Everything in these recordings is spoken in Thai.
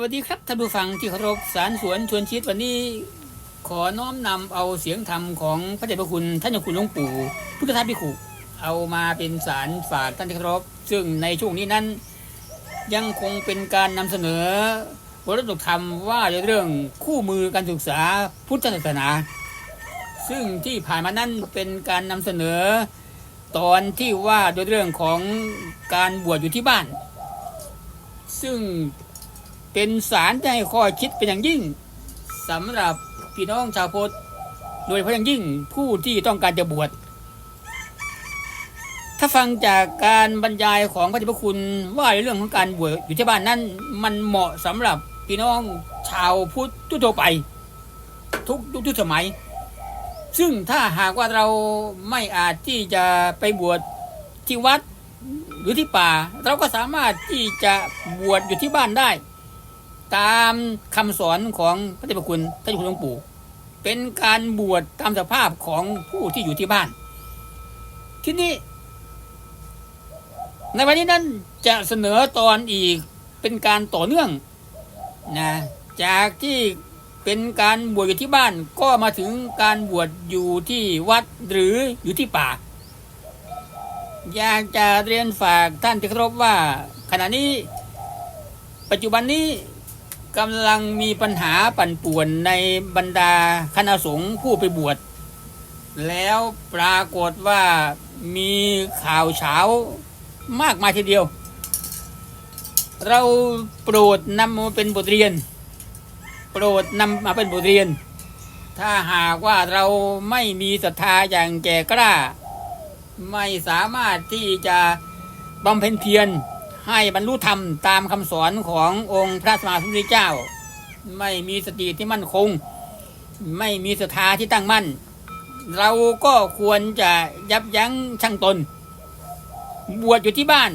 วัสดีครับท่านผู้ฟังที่เคารพสารสวนชวนชิดวันนี้ขอน้อมนำเอาเสียงธรรมของพระเดชพระคุณท่านเจ้าคุณหลวงปู่พุทธทาสพิขุเอามาเป็นสารฝากท่านที่เคารพซึ่งในช่วงนี้นั้น ยังคงเป็นการนำเสนอบทธรรมว่าในเรื่องคู่มือการศึกษาพุทธศาสนา ซึ่งที่ผ่านมานั้นเป็นการนำเสนอ ตอนที่ว่าโดยเรื่องของการบวชอยู่ที่บ้าน ซึ่ง เป็นสารที่ให้ข้อคิดเป็นอย่างยิ่งสำหรับพี่น้องชาวพุทธโดยเฉพาะอย่างยิ่งผู้ที่ต้องการจะบวช ถ้าฟังจากการบรรยายของพระเจ้าพระคุณว่าในเรื่องของการบวชอยู่ที่บ้านนั้น มันเหมาะสำหรับพี่น้องชาวพุทธทั่วๆไป ทุกยุคทุกสมัย ซึ่งถ้าหากว่าเราไม่อาจที่จะไปบวชที่วัดหรือที่ป่า เราก็สามารถที่จะบวชอยู่ที่บ้านได้ ตามคำสอนของพระเดชพระคุณท่านคุณหลวงปู่ เป็นการบวชตามสภาพของผู้ที่อยู่ที่บ้าน ที่นี้ ในวันนี้นั้นจะเสนอตอนอีกเป็นการต่อเนื่องนะจากที่เป็นการบวชอยู่ที่บ้านก็มาถึงการบวชอยู่ที่วัดหรืออยู่ที่ป่า อยากจะเรียนฝากท่านที่เคารพว่า ขณะนี้ปัจจุบันนี้ กำลังมีปัญหาปั่นป่วนในบรรดาคณะสงฆ์ผู้ไปบวช แล้วปรากฏว่ามีข่าวเช้ามากมายทีเดียว เราโปรดนำมาเป็นบทเรียน โปรดนำมาเป็นบทเรียน ถ้าหากว่าเราไม่มีศรัทธาอย่างแก่กล้า ไม่สามารถที่จะบำเพ็ญเพียร ให้บรรลุธรรมตามคำสอนขององค์พระสมมาสมพุทธเจ้า ไม่มีสติที่มั่นคง ไม่มีศรัทธาที่ตั้งมั่น เราก็ควรจะยับยั้งชั่งตน บวชอยู่ที่บ้าน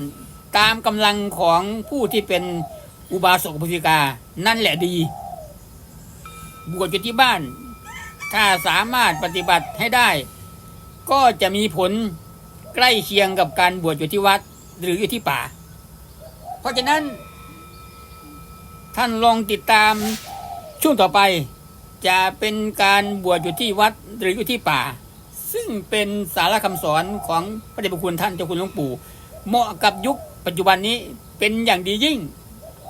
ตามกำลังของผู้ที่เป็นอุบาสกอุบาสิกา นั่นแหละดี บวชอยู่ที่บ้าน ถ้าสามารถปฏิบัติให้ได้ ก็จะมีผลใกล้เคียงกับการบวชอยู่ที่วัดหรืออยู่ที่ป่า เพราะฉะนั้น ท่านลองติดตามช่วงต่อไป จะเป็นการบวชอยู่ที่วัดหรืออยู่ที่ป่า ซึ่งเป็นสาระคำสอนของพระเดชพระคุณท่านเจ้าคุณหลวงปู่ เหมาะกับยุคปัจจุบันนี้เป็นอย่างดียิ่ง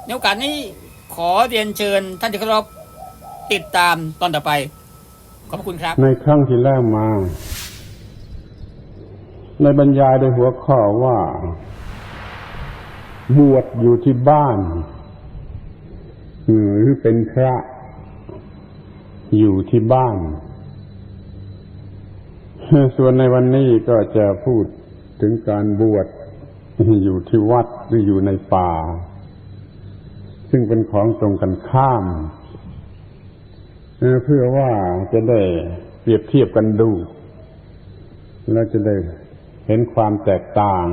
ในโอกาสนี้ขอเรียนเชิญท่านที่เคารพติดตามตอนต่อไป ขอบคุณครับ ในครั้งที่แล้วมา ในบรรยายโดยหัวข้อว่า บวชอยู่ที่บ้านหรือเป็นพระอยู่ที่บ้าน ส่วนในวันนี้ก็จะพูดถึงการบวชอยู่ที่วัดหรืออยู่ในป่า ซึ่งเป็นของตรงกันข้าม เพื่อว่าจะได้เปรียบเทียบกันดู แล้วจะได้เห็นความแตกต่าง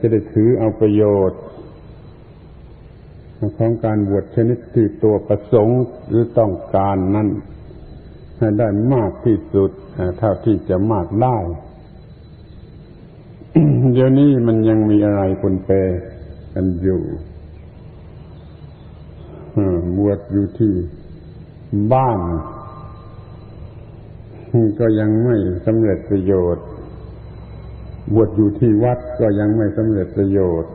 จะได้ถือเอาประโยชน์ ของการบวชชนิดที่ตัวประสงค์หรือต้องการนั้นให้ได้มากที่สุดเท่าที่จะมากได้ เดี๋ยวนี้มันยังมีอะไรปนเปกันอยู่บวชอยู่ที่บ้าน ก็ยังไม่สำเร็จประโยชน์ บวชอยู่ที่วัดก็ยังไม่สำเร็จประโยชน์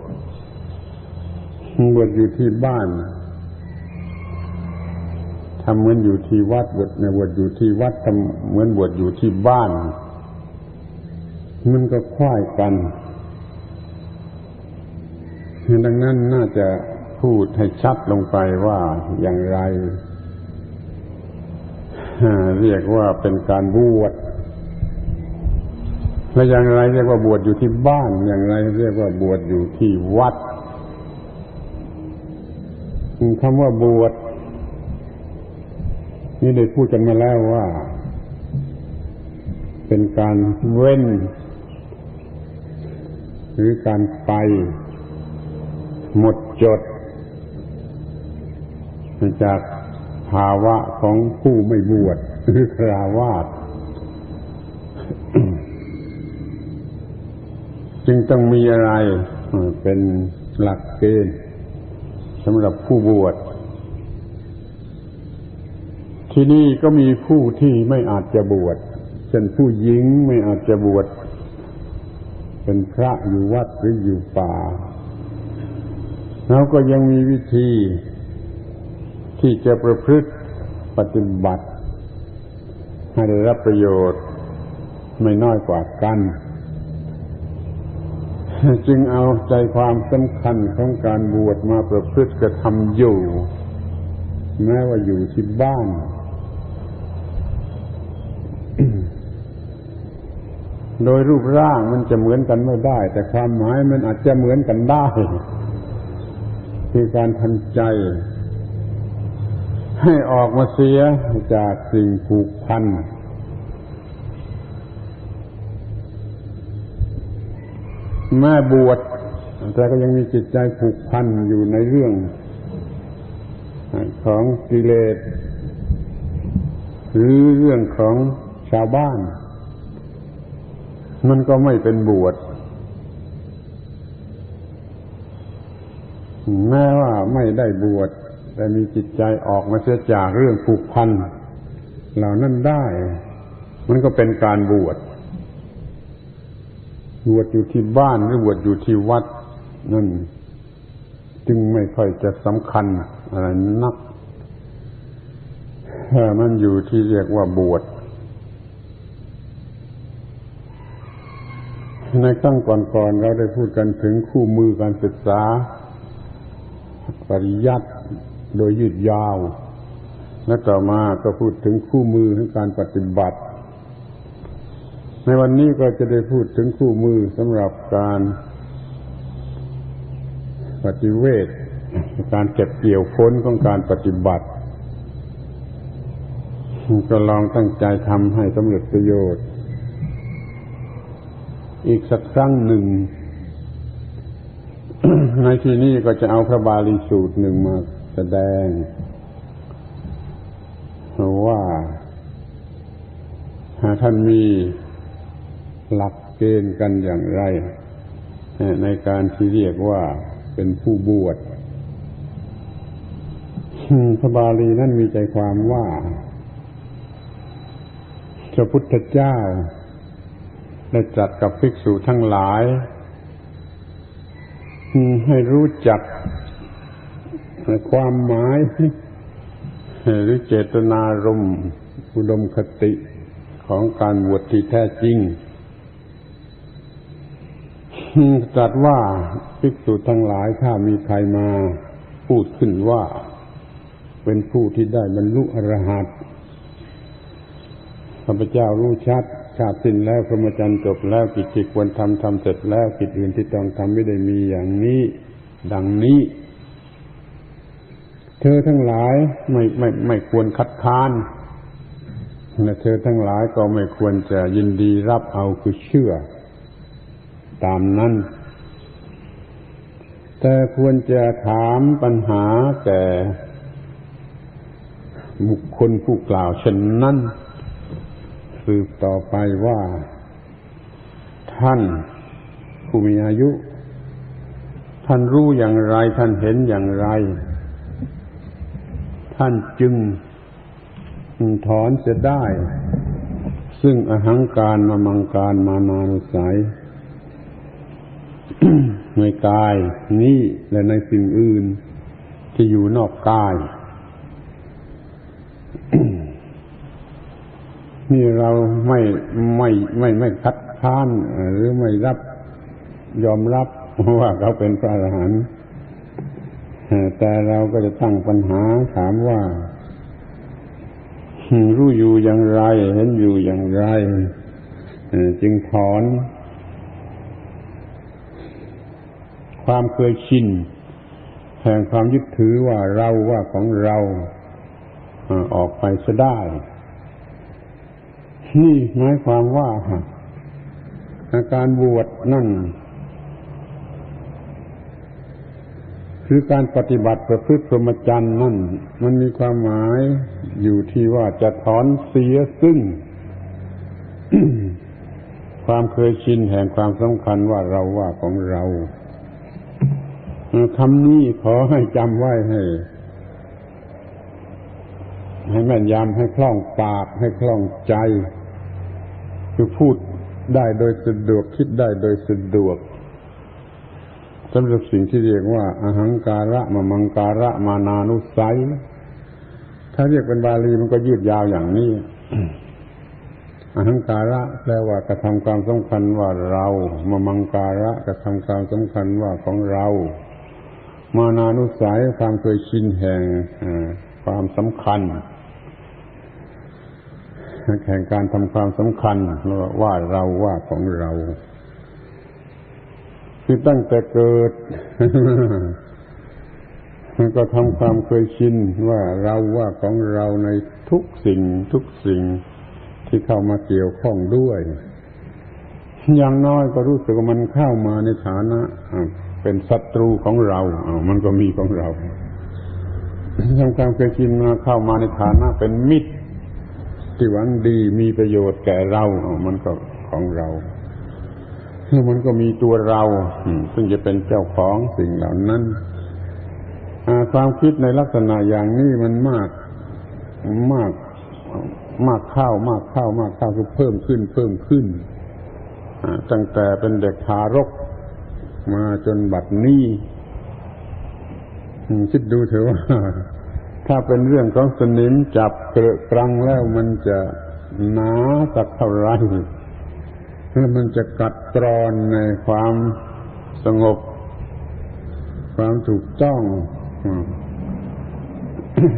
บวชอยู่ที่บ้านทำเหมือนอยู่ที่วัดบวชในบวชอยู่ที่วัดทำเหมือนบวชอยู่ที่บ้าน มันก็คล้ายกันดังนั้นน่าจะพูดให้ชัดลงไปว่าอย่างไร เรียกว่าเป็นการบวช และอย่างไรเรียกว่าบวชอยู่ที่บ้าน อย่างไรเรียกว่าบวชอยู่ที่วัดคำว่าบวชนี่ได้พูดกันมาแล้วว่า เป็นการเว้น หรือการไป หมดจด จากภาวะของผู้ไม่บวชหรือคราวาส จึงต้องมีอะไรเป็นหลักเกณฑ์สำหรับผู้บวช ที่นี่ก็มีผู้ที่ไม่อาจจะบวชเช่นผู้หญิงไม่อาจจะบวชเป็นพระอยู่วัดหรืออยู่ป่าแล้วก็ยังมีวิธีที่จะประพฤติปฏิบัติ ให้ได้รับประโยชน์ไม่น้อยกว่ากัน จึงเอาใจความสำคัญของการบวชมาประพฤติกระทำอยู่ แม้ว่าอยู่ที่บ้านโดยรูปร่างมันจะเหมือนกันไม่ได้ แต่ความหมายมันอาจจะเหมือนกันได้ คือการทันใจ ให้ออกมาเสียจากสิ่งผูกพัน แม่บวชแต่ก็ยังมีจิตใจผูกพันอยู่ในเรื่อง ของกิเลสหรือเรื่องของชาวบ้าน มันก็ไม่เป็นบวชแม้ว่าไม่ได้บวชแต่มีจิตใจออกมาเสียจากเรื่องผูกพันเหล่านั้นได้ มันก็เป็นการบวช บวชอยู่ที่บ้านหรือบวชอยู่ที่วัด นั่น จึงไม่ค่อยจะสำคัญอะไรนักแต่มันอยู่ที่เรียกว่าบวชในตั้งก่อนๆเราได้พูดกันถึงคู่มือการศึกษา ปริยัติโดยยืดยาว และต่อมาก็พูดถึงคู่มือของการปฏิบัติ ในวันนี้ก็จะได้พูดถึงคู่มือสำหรับการปฏิเวทการเก็บเกี่ยวผลของการปฏิบัติ ก็ลองตั้งใจทำให้สำเร็จประโยชน์ อีกสักครั้งหนึ่ง ในที่นี้ก็จะเอาพระบาลีสูตรหนึ่งมาแสดง ว่าท่านมี หลักเกณฑ์กันอย่างไร ในการที่เรียกว่าเป็นผู้บวชพระบาลีนั้นมีใจความว่าพระพุทธเจ้า ได้จัดกับภิกษุทั้งหลาย ให้รู้จักความหมายหรือเจตนารมณ์อุดมคติของการบวชที่แท้จริง ตรัสว่าภิกษุทั้งหลายถ้ามีใครมาพูดขึ้นว่า เป็นผู้ที่ได้บรรลุอรหัตข้าพเจ้ารู้ชัดชาติสิ้นแล้วพรหมจรรย์จบแล้วกิจที่ควรทำทำเสร็จแล้วกิจอื่นที่ต้องทำไม่ได้มีอย่างนี้ ดังนี้ เธอทั้งหลายไม่ไม่ไม่ควรคัดค้านและเธอทั้งหลายก็ไม่ควรจะยินดีรับเอาคือเชื่อ ตามนั้น แต่ควรจะถามปัญหาแก่บุคคลผู้กล่าวเช่นนั้น สืบต่อไปว่า ท่านผู้มีอายุ ท่านรู้อย่างไร ท่านเห็นอย่างไร ท่านจึงถอนจะได้ ซึ่งอหังการมามังการมานานุสัย ในกายนี้และในสิ่งอื่นที่อยู่นอกกายนี่เราไม่ไม่ไม่ไม่คัดค้านหรือไม่รับยอมรับว่าเขาเป็นพระอรหันต์แต่เราก็จะตั้งปัญหาถามว่ารู้อยู่อย่างไร เห็นอยู่อย่างไรจึงถอน ความเคยชินแห่งความยึดถือว่าเราว่าของเราออกไปจะได้ นี่หมายความว่าการบวชนั่น คือการปฏิบัติประพฤติพรหมจรรย์นั่น มันมีความหมายอยู่ที่ว่าจะถอนเสียซึ่ง ความเคยชินแห่งความสำคัญว่าเราว่าของเรา คำนี้ขอให้จำไว้ให้ ให้แม่นยำให้คล่องปาก ให้คล่องใจ คือพูดได้โดยสะดวกคิดได้โดยสะดวกสำหรับสิ่งที่เรียกว่าอาหังการะมะมังการะมานานุสัย ถ้าเรียกเป็นบาลีมันก็ยืดยาวอย่างนี้อาหังการะแปลว่ากระทำความสำคัญว่าเรามามังการะกระทำความสำคัญว่าของเรา มานานุสัยความเคยชินแห่งความสำคัญแห่งการทำความสำคัญว่าเราว่าของเราคือตั้งแต่เกิดมันก็ทำความเคยชินว่าเราว่าของเราในทุกสิ่งทุกสิ่งที่เข้ามาเกี่ยวข้องด้วย อย่างน้อยก็รู้สึกว่ามันเข้ามาในฐานะ เป็นศัตรูของเราอ่ามันก็มีของเราทำความเคยชินมาเข้ามาในฐานะเป็นมิตร ที่หวังดีมีประโยชน์แก่เราอ่ามันก็ของเรามันก็มีตัวเรา ซึ่งจะเป็นเจ้าของสิ่งเหล่านั้นความคิดในลักษณะอย่างนี้มันมากมาก มากเข้ามากเข้ามากเข้าคือเพิ่มขึ้น เพิ่มขึ้นตั้งแต่เป็นเด็กทารก มาจนบัดนี้คิดดูเถอะว่า ถ้าเป็นเรื่องของสนิมจับเกลือกรังแล้วมันจะหนาสักเท่าไรมันจะกัดกรอนในความสงบ ความถูกต้อง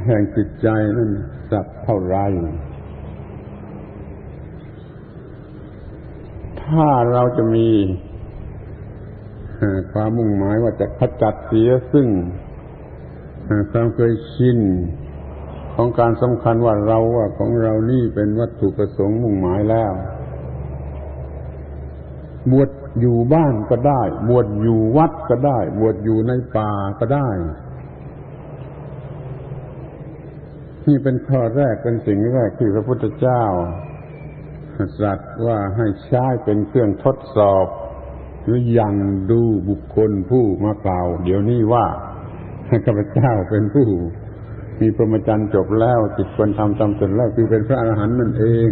แห่งจิตใจนั่นสักเท่าไร ถ้าเราจะมี ความมุ่งหมายว่าจะขจัดเสียซึ่งความเคยชินของการสำคัญว่าเราว่าของเรานี่เป็นวัตถุประสงค์มุ่งหมายแล้ว บวชอยู่บ้านก็ได้ บวชอยู่วัดก็ได้ บวชอยู่ในป่าก็ได้ นี่เป็นข้อแรกเป็นสิ่งแรกที่พระพุทธเจ้าตรัสว่าให้ใช้เป็นเครื่องทดสอบ หรือยังดูบุคคลผู้มากล่าว เดี๋ยวนี้ว่าข้าพเจ้าเป็นผู้ มีพรหมจรรย์จบแล้วจิตควรทำตามตนแล้วคือเป็นพระอรหันต์นั่นเอง